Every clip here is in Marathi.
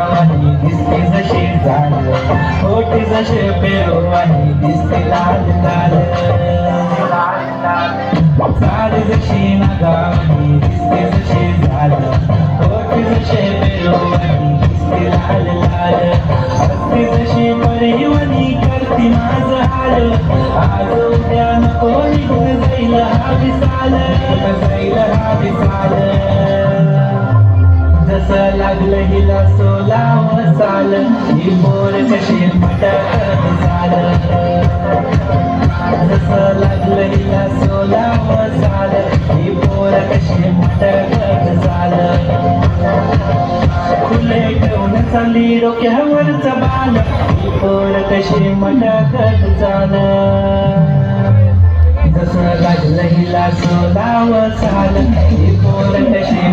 पेरवाही दिसते जशी झाड ओटी जसे पेरवाही दिसते लाल लाल. झाड जशी नगावी दिसते जशी झाड खोटी जसे पेरवाही दिसते लाल लाल. असते जशी परिवणी करते माझं हाल. आज उद्या नको निघून जाईल हा विसाल. जाईल हा विसाल. जसं लागलं हिला सोला? मसाल ही बोर कशी मटकत झाल? जसं लागलं हिला सोला? मसाल ही बोर कशी मटकत झाल? फुले ठेवून चालली डोक्यावरचा बाल. ही बोर कशी मटकत झाल? जसं लागलं हिला सोलाव साल. ही पोर कशी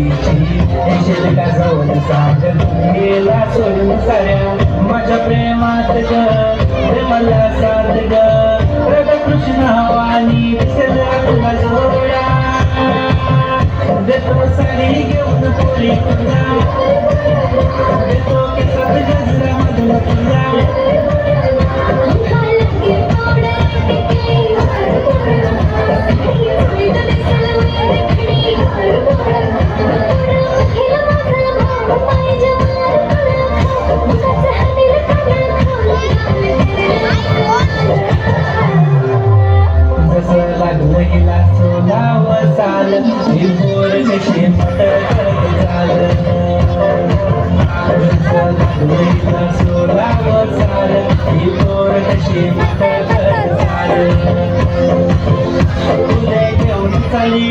माझ्या पेरतीची का जाऊन साजन गेला सोडून साऱ्या माझ्या प्रेमात ग प्रेमाला साथ ग. कृष्ण वाणी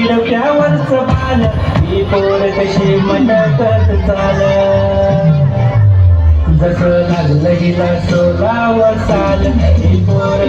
डोक्यावरच बाल ही पोर कशी मटकत चाल जसं लागलं हिला सोलाव चाल ही पोर